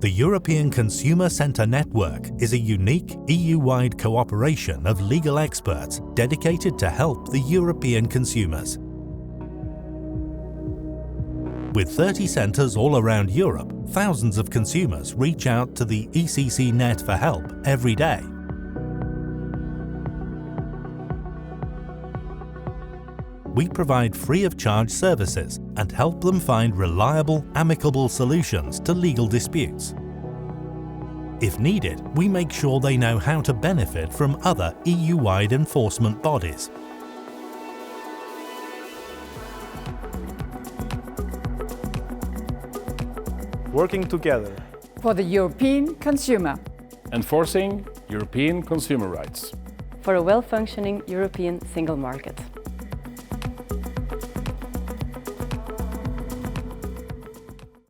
The European Consumer Centre Network is a unique EU-wide cooperation of legal experts dedicated to help the European consumers. With 30 centres all around Europe, thousands of consumers reach out to the ECC Net for help every day. We provide free of charge services and help them find reliable, amicable solutions to legal disputes. If needed, we make sure they know how to benefit from other EU-wide enforcement bodies. Working together for the European consumer. Enforcing European consumer rights. For a well-functioning European single market.